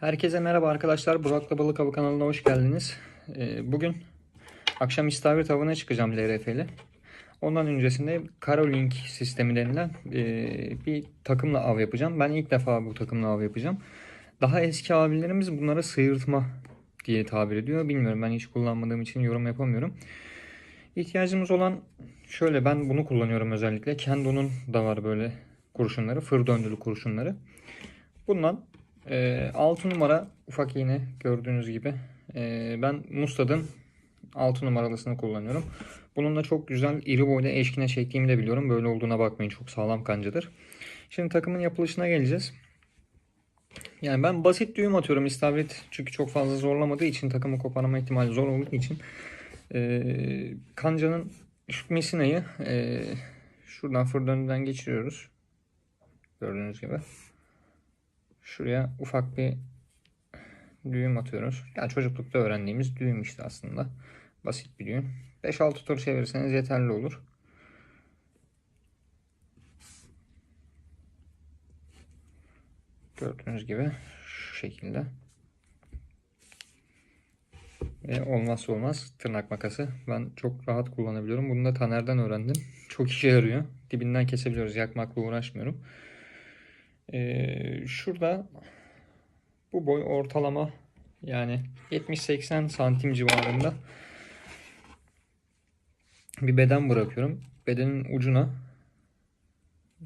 Herkese merhaba arkadaşlar. Burak'la Balık Avı kanalına hoş geldiniz. Ee, Bugün akşam istavrit avına çıkacağım LRF'li. Ondan öncesinde Karolink sistemi denilen e, bir takımla av yapacağım. Ben ilk defa bu takımla av yapacağım. Daha eski abilerimiz bunlara sıyırtma diye tabir ediyor. Bilmiyorum ben hiç kullanmadığım için yorum yapamıyorum. İhtiyacımız olan şöyle ben bunu kullanıyorum özellikle. Kendo'nun da var böyle kurşunları. Fır döndülü kurşunları. Bundan e, 6 numara ufak iğne gördüğünüz gibi. E, ben Mustad'ın 6 numaralısını kullanıyorum. Bununla çok güzel iri boyda eşkine çektiğimi de biliyorum. Böyle olduğuna bakmayın çok sağlam kancadır. Şimdi takımın yapılışına geleceğiz. Yani ben basit düğüm atıyorum istavrit çünkü çok fazla zorlamadığı için takımı koparma ihtimali zor olduğu için e, kancanın şu misinayı e, şuradan fır döndüden geçiriyoruz. Gördüğünüz gibi. Şuraya ufak bir düğüm atıyoruz. Yani çocuklukta öğrendiğimiz düğüm işte aslında. Basit bir düğüm. 5-6 tur çevirirseniz yeterli olur. Gördüğünüz gibi şu şekilde. Ve olmazsa olmaz tırnak makası. Ben çok rahat kullanabiliyorum. Bunu da Taner'den öğrendim. Çok işe yarıyor. Dibinden kesebiliyoruz. Yakmakla uğraşmıyorum. Ee, şurada bu boy ortalama yani 70-80 santim civarında bir beden bırakıyorum. Bedenin ucuna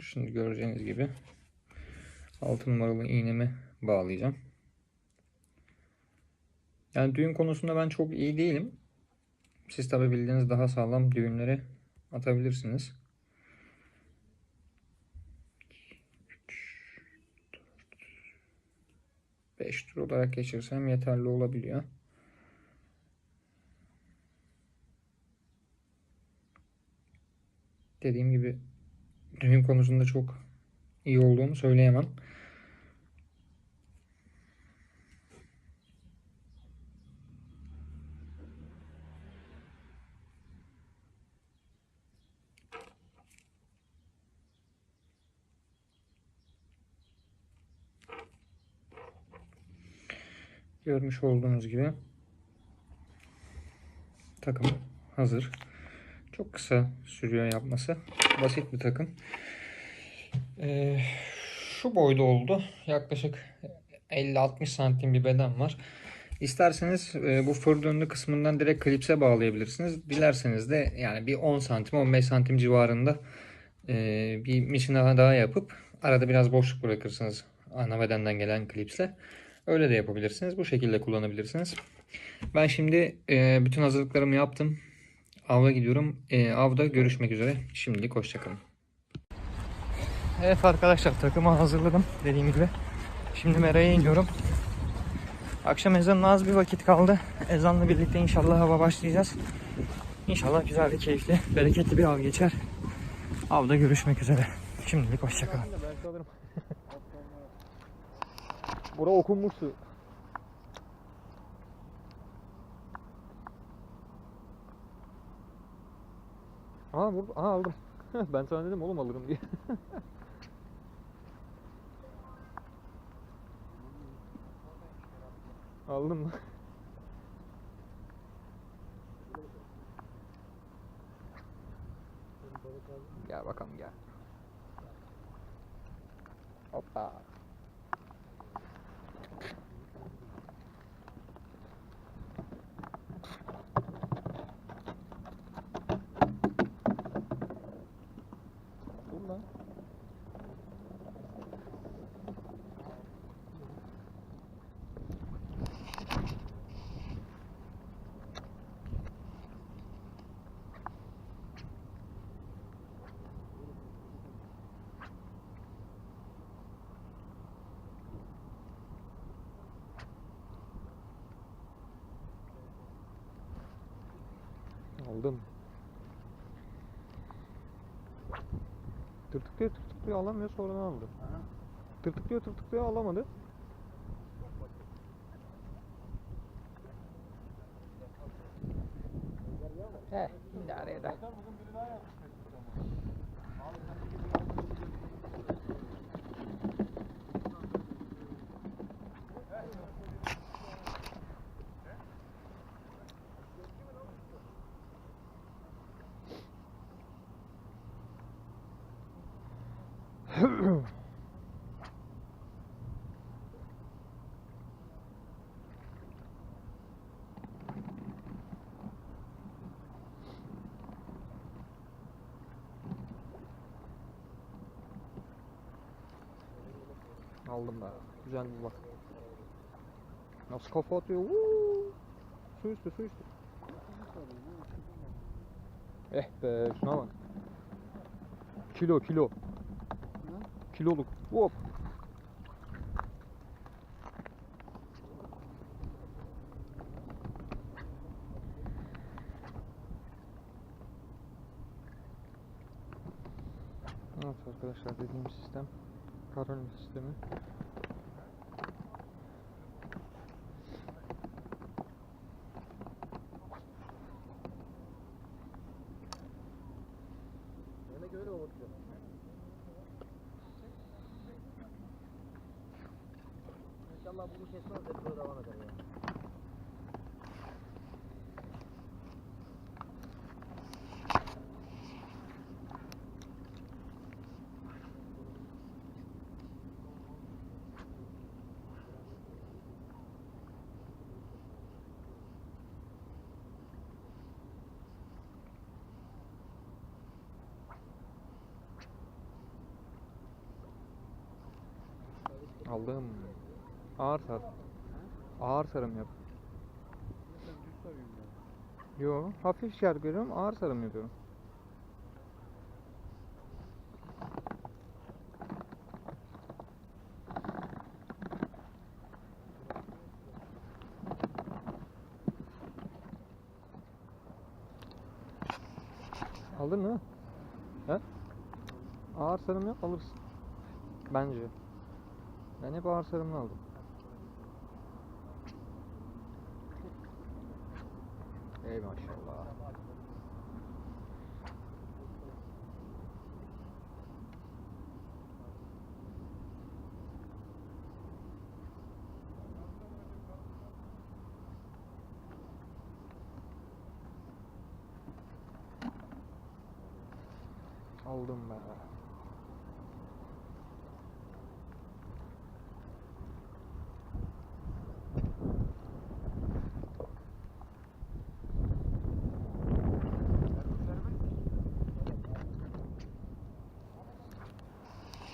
şimdi göreceğiniz gibi 6 numaralı iğnemi bağlayacağım. Yani düğüm konusunda ben çok iyi değilim. Siz tabi bildiğiniz daha sağlam düğümleri atabilirsiniz. 5 tur olarak geçirsem yeterli olabiliyor. Dediğim gibi düğüm konusunda çok iyi olduğumu söyleyemem. Görmüş olduğunuz gibi takım hazır. Çok kısa sürüyor yapması. Basit bir takım. Ee, şu boyda oldu. Yaklaşık 50-60 santim bir beden var. İsterseniz e, bu fır kısmından direkt klipse bağlayabilirsiniz. Dilerseniz de yani bir 10 santim 15 santim civarında e, bir misina daha yapıp arada biraz boşluk bırakırsınız ana bedenden gelen klipsle. Öyle de yapabilirsiniz. Bu şekilde kullanabilirsiniz. Ben şimdi e, bütün hazırlıklarımı yaptım. Avla gidiyorum. E, avda görüşmek üzere. Şimdilik hoşçakalın. Evet arkadaşlar takımı hazırladım dediğim gibi. Şimdi meraya iniyorum. Akşam ezanına az bir vakit kaldı. Ezanla birlikte inşallah hava başlayacağız. İnşallah güzel ve keyifli, bereketli bir av geçer. Avda görüşmek üzere. Şimdilik hoşçakalın. Bura okunmuş su. Aa burada aha aldım. ben sana dedim oğlum alırım diye. Aldın mı? gel bakalım gel. Hoppa. Dur lan. Aldım. Tırtıklıyor tırtıklıyor alamıyor sonradan aldı. Tırtıklıyor tırtıklıyor alamadı. He idare eder. Aldım be. Güzel bir bak. Nasıl kafa atıyor? Uuu. Su üstü su üstü. Eh be şuna bak. Kilo kilo. Kiloluk. Hop. Evet arkadaşlar dediğim sistem Karolin sistemi. İnşallah bunu kesmez de böyle devam eder ya. Aldım. Ağır sar. Ağır sarım yap. Yo, hafif şer görüyorum, ağır sarım yapıyorum. Aldın mı? He? Ağır sarım yap alırsın. Bence. Ben hep ağır sarımını aldım. Ey maşallah. Aldım be.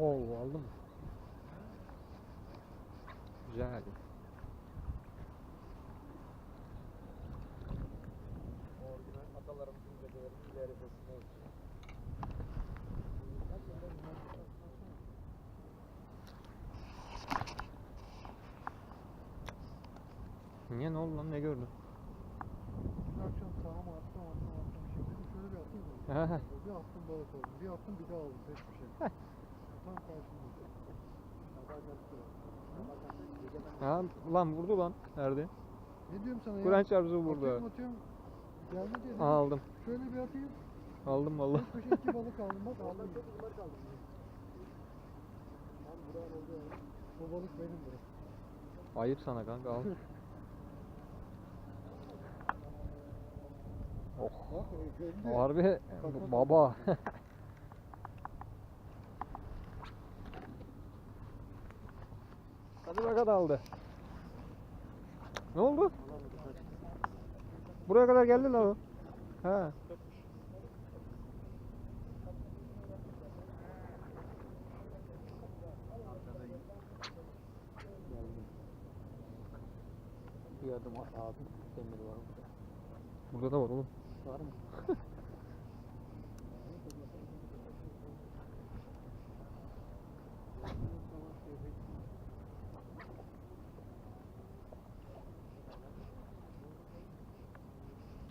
Oo aldım. Güzel. Niye ne oldu lan ne gördün? Dün akşam sahama attım attım attım şey dedim şöyle bir? Aha. Bir attım balık oldu. Bir attım bir daha aldım peş peşe. Ha, lan vurdu lan. Nerede? Ne diyorum sana ya? Kur'an çarpısı vurdu. Atıyorum atıyorum. Geldi diye dedim. Aa, aldım. Şöyle bir atayım. Aldım vallahi. Peş peşe iki balık aldım bak aldım. Çok bunlar kaldı. Tam buranın olduğu yer. Bu balık benim burası. Ayıp sana kanka al. oh. Bak gördün mü? Harbi baba. Hadi bakalım aldı. Ne oldu? Buraya kadar geldi lan o. Ha. Bir adım abi demir var burada. Burada da var oğlum. Var mı?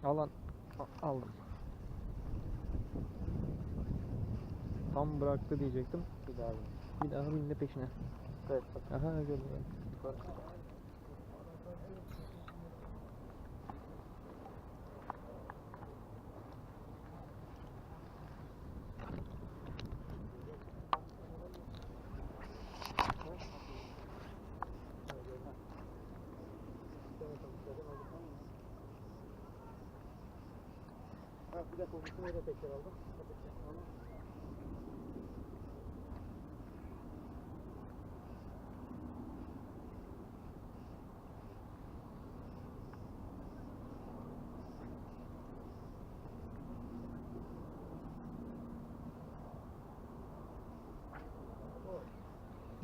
Alan aldım. Tam bıraktı diyecektim. Bir daha bir. Bir daha bindi peşine. Evet. Aha gördüm. Bir dakika onu da tekrar aldım.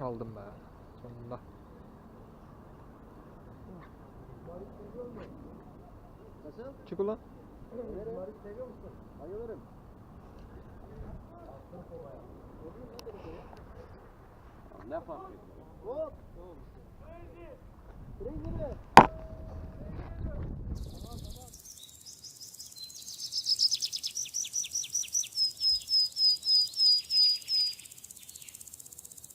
Aldım be. Sonunda. Nasıl? Çık ulan. Bunları seviyor musun? Bayılırım. Ne fark ediyor? Hop! Tamam. Frengi!